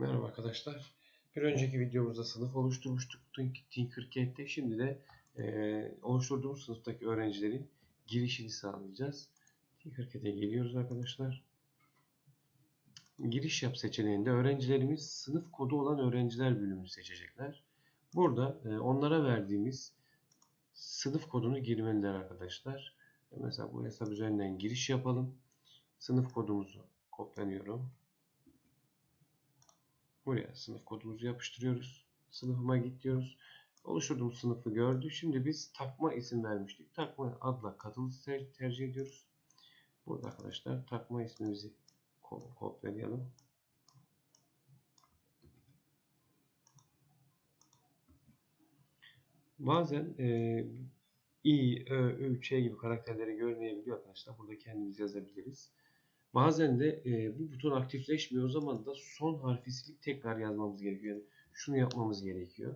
Merhaba arkadaşlar. Bir önceki videomuzda sınıf oluşturmuştuk Tinkercad'de. Şimdi de e, oluşturduğumuz sınıftaki öğrencilerin girişini sağlayacağız. Tinkercad'e geliyoruz arkadaşlar. Giriş yap seçeneğinde öğrencilerimiz sınıf kodu olan öğrenciler bölümünü seçecekler. Burada e, onlara verdiğimiz sınıf kodunu girmeliler arkadaşlar. Mesela bu hesap üzerinden giriş yapalım. Sınıf kodumuzu kopyalıyorum. Buraya sınıf kodumuzu yapıştırıyoruz. Sınıfıma git diyoruz. Oluşturduğumuz sınıfı gördü. Şimdi biz takma isim vermiştik. Takma adla katıl ter- tercih ediyoruz. Burada arkadaşlar takma ismimizi ko- kopyalayalım. Bazen e, i, ö, ü, ç gibi karakterleri görmeyebiliyor arkadaşlar. Burada kendimiz yazabiliriz. Bazen de e, bu buton aktifleşmiyor. O zaman da son harfi silip tekrar yazmamız gerekiyor. Yani şunu yapmamız gerekiyor.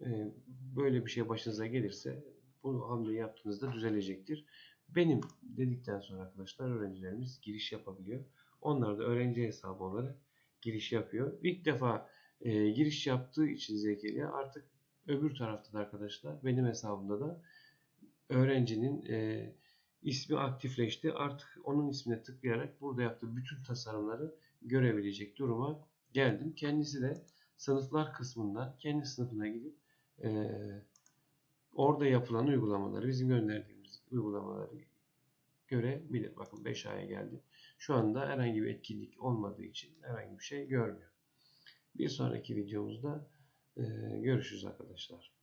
E, böyle bir şey başınıza gelirse bu hamleyi yaptığınızda düzelecektir. Benim dedikten sonra arkadaşlar öğrencilerimiz giriş yapabiliyor. Onlar da öğrenci hesabı olarak giriş yapıyor. İlk defa e, giriş yaptığı için Zekeriya artık öbür tarafta da arkadaşlar benim hesabımda da öğrencinin e, ismi aktifleşti. Artık onun ismine tıklayarak burada yaptığı bütün tasarımları görebilecek duruma geldim. Kendisi de sınıflar kısmında kendi sınıfına gidip e, orada yapılan uygulamaları, bizim gönderdiğimiz uygulamaları görebilir. Bakın 5A'ya geldi. Şu anda herhangi bir etkinlik olmadığı için herhangi bir şey görmüyor. Bir sonraki videomuzda e, görüşürüz arkadaşlar.